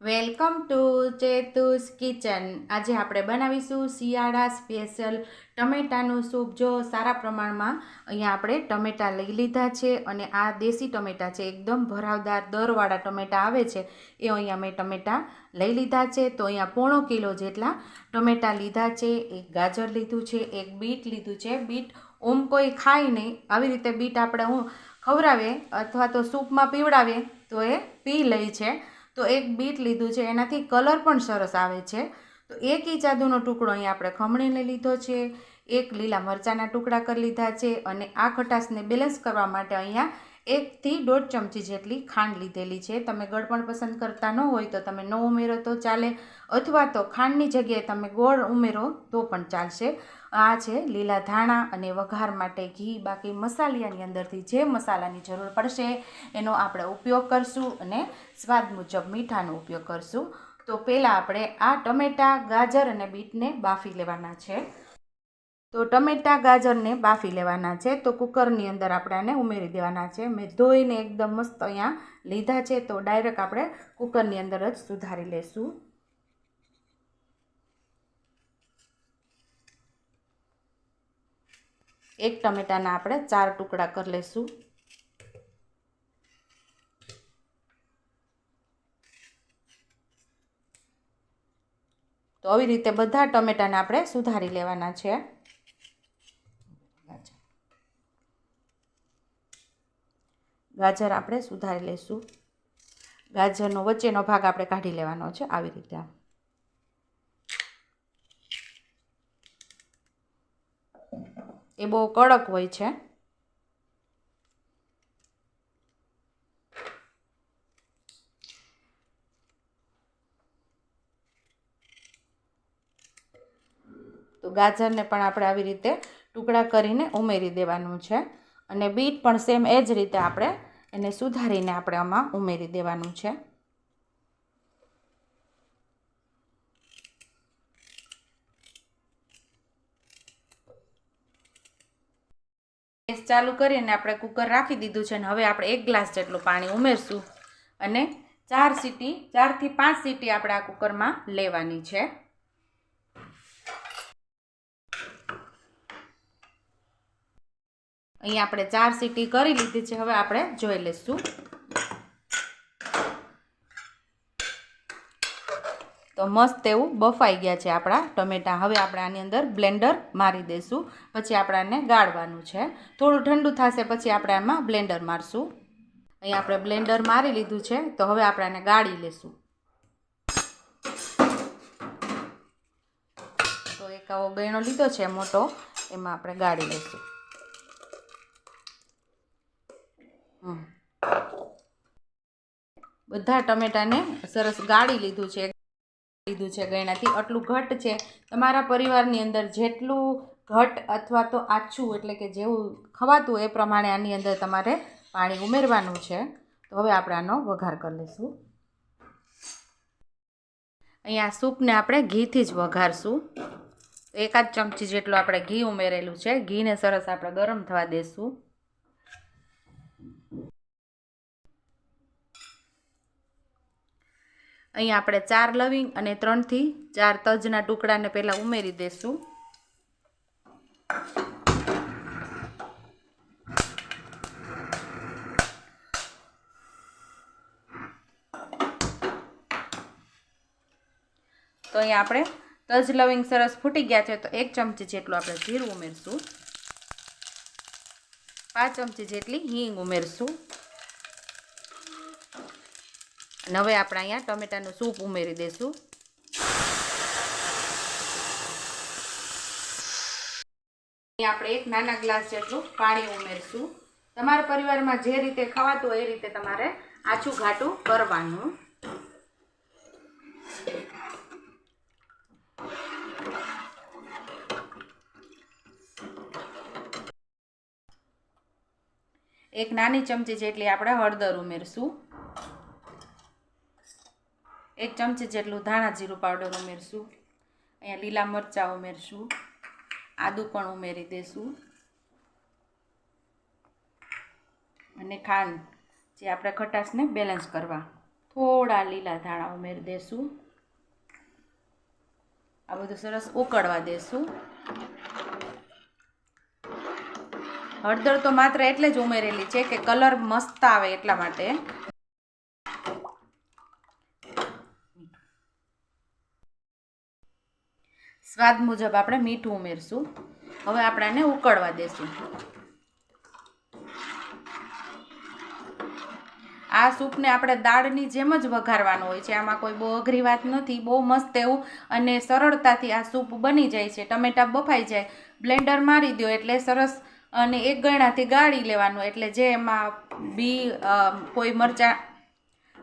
Welcome to ચેતુસ kitchen. આજે આપણે બનાવીશું શિયાળા સ્પેશિયલ ટમેટાનું સૂપ. જો સારા પ્રમાણમાં અહીંયા આપણે ટમેટા લઈ લીધા છે અને આ દેશી ટમેટા છે, એકદમ ભરાવદાર દરવાળા ટમેટા આવે છે, એ અહીંયા મેં ટમેટા લઈ લીધા છે. તો અહીંયા પોણો કિલો જેટલા ટમેટા લીધા છે. એક ગાજર લીધું છે, એક બીટ લીધું છે. બીટ ઓમ કોઈ ખાય નહીં. આવી રીતે બીટ આપણે હું ખવડાવે અથવા તો સૂપમાં પીવડાવે તો એ પી લે છે. તો એક બીટ લીધું છે, એનાથી કલર પણ સરસ આવે છે. તો એક ઈચાદુનો ટુકડો અહીં આપણે ખમણીને લીધો છે, એક લીલા મરચાંના ટુકડા કરી લીધા છે અને આ ખટાશને બેલેન્સ કરવા માટે અહીંયા એકથી દોઢ ચમચી જેટલી ખાંડ લીધેલી છે. તમે ગળપણ પસંદ કરતા ન હોય તો તમે ન ઉમેરો તો ચાલે, અથવા તો ખાંડની જગ્યાએ તમે ગોળ ઉમેરો તો પણ ચાલશે. આ છે લીલા ધાણા અને વઘાર માટે ઘી, બાકી મસાલિયાની અંદરથી જે મસાલાની જરૂર પડશે એનો આપણે ઉપયોગ કરશું અને સ્વાદ મુજબ મીઠાનો ઉપયોગ કરશું. તો પહેલાં આપણે આ ટમેટાં, ગાજર અને બીટને બાફી લેવાના છે. તો ટમેટાં, ગાજરને બાફી લેવાના છે. તો કુકરની અંદર આપણે આને ઉમેરી દેવાના છે. મેં ધોઈને એકદમ મસ્ત અહીંયા લીધા છે. તો ડાયરેક્ટ આપણે કુકરની અંદર જ સુધારી લેશું. એક ટમેટાના આપણે ચાર ટુકડા કરી લઈશું. તો આવી રીતે બધા ટમેટાને આપણે સુધારી લેવાના છે. ગાજર આપણે સુધારી લઈશું. ગાજરનો વચ્ચેનો ભાગ આપણે કાઢી લેવાનો છે આવી રીતે. એ બહુ કડક હોય છે. તો ગાજરને પણ આપણે આવી રીતે ટુકડા કરીને ઉમેરી દેવાનું છે અને બીટ પણ સેમ એ જ રીતે આપણે એને સુધારીને આપણે આમાં ઉમેરી દેવાનું છે. ચાલુ કરીને આપણે કુકર રાખી દીધું છે અને હવે આપણે એક ગ્લાસ જેટલું પાણી ઉમેરશું. અને ચાર સીટી, ચારથી પાંચ સીટી આપણે આ કુકરમાં લેવાની છે. અહીં આપણે ચાર સીટી કરી લીધી છે, હવે આપણે જોઈ લઈશું. તો મસ્ત એવું બફાઈ ગયા છે આપણા ટમેટાં. હવે આપણે આની અંદર બ્લેન્ડર મારી દઈશું. પછી આપણે આને ગાળવાનું છે. થોડું ઠંડુ થશે પછી આપણે આમાં બ્લેન્ડર મારશું. અહીં આપણે બ્લેન્ડર મારી લીધું છે. તો હવે આપણે આને ગાળી લેશું. તો એક આવો ગયણો લીધો છે મોટો. એમાં આપણે ગાળી લઈશું બધા ટમેટાને સરસ ગાળી લીધું છે. લીધું છે ગયણાથી આટલું ઘટ છે. તમારા પરિવારની અંદર જેટલું ઘટ અથવા તો આછું એટલે કે જેવું ખવાતું એ પ્રમાણે આની અંદર તમારે પાણી ઉમેરવાનું છે. તો હવે આપણે આનો વઘાર કરી લઈશું. અહીંયા સૂપને આપણે ઘીથી જ વઘારશું. એકાદ ચમચી જેટલું આપણે ઘી ઉમેરેલું છે. ઘીને સરસ આપણે ગરમ થવા દઈશું અહીં આપણે ચાર લવિંગ અને ત્રણથી ચાર તજના ટુકડાને પહેલાં ઉમેરી દઈશું તો અહીં આપણે તજ લવિંગ સરસ ફૂટી ગયા છે, તો એક ચમચી જેટલું આપણે જીરું ઉમેરશું. પાંચ ચમચી જેટલી હિંગ ઉમેરશું. અને હવે આપણે અહીંયા ટમેટાનું સૂપ ઉમેરી દઈશું આપણે એક નાના ગ્લાસ જેટલું પાણી ઉમેરશું. તમારા પરિવારમાં જે રીતે ખવાતું એ રીતે તમારે આછું ઘાટું કરવાનું. એક નાની ચમચી જેટલી આપણે હળદર ઉમેરશું. એક ચમચી જેટલું ધાણા જીરું પાવડર ઉમેરશું. અહીંયા લીલા મરચાં ઉમેરશું. આદું પણ ઉમેરી દઈશું અને ખાંડ, જે આપણે ખટાશને બેલેન્સ કરવા. થોડા લીલા ધાણા ઉમેરી દેશું. આ બધું સરસ ઉકળવા દેશું. હળદર તો માત્ર એટલે જ ઉમેરેલી છે કે કલર મસ્ત આવે એટલા માટે. સ્વાદ મુજબ આપણે મીઠું ઉમેરશું. હવે આપણે આને ઉકળવા દેશું. આ સૂપને આપણે દાળની જેમ જ વઘારવાનો હોય છે. આમાં કોઈ બહુ અઘરી વાત નથી, બહુ મસ્ત એવું અને સરળતાથી આ સૂપ બની જાય છે. ટમેટા બફાઈ જાય. બ્લેન્ડર મારી દો એટલે સરસ અને એક ગણાથી ગાળી લેવાનું. એટલે જે એમાં બી કોઈ મરચાં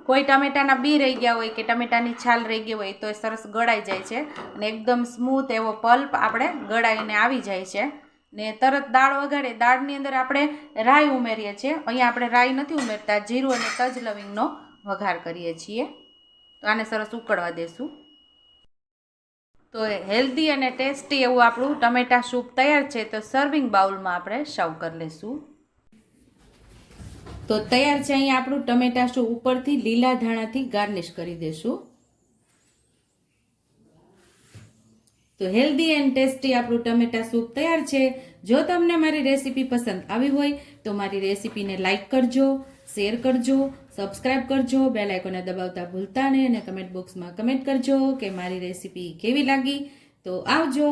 કોઈ ટમેટાના બી રહી ગયા હોય કે ટમેટાની છાલ રહી ગઈ હોય તો એ સરસ ગળાઈ જાય છે અને એકદમ સ્મૂથ એવો પલ્પ આપણે ગળાઈને આવી જાય છે. ને તરત દાળ વઘારે. દાળની અંદર આપણે રાઈ ઉમેરીએ છીએ. અહીંયા આપણે રાઈ નથી ઉમેરતા, જીરું અને તજ લવિંગનો વઘાર કરીએ છીએ. તો આને સરસ ઉકળવા દેશું. તો હેલ્ધી અને ટેસ્ટી એવું આપણું ટમેટા સૂપ તૈયાર છે તો સર્વિંગ બાઉલમાં આપણે સર્વ કરી લઈશું તો તૈયાર છે અહીંયા આપણું ટમેટા સૂપ ઉપરથી લીલા ધાણાથી ગાર્નિશ કરી દેશું. તો હેલ્ધી એન્ડ ટેસ્ટી આપણું ટમેટા સૂપ તૈયાર છે. જો તમને મારી રેસીપી પસંદ આવી હોય તો મારી રેસીપીને લાઇક કરજો, શેર કરજો, સબસ્ક્રાઇબ કરજો, બેલ આઇકોને દબાવતા ભૂલતા નહીં અને કમેન્ટ બોક્સમાં કમેન્ટ કરજો કે મારી રેસીપી કેવી લાગી. તો આવજો.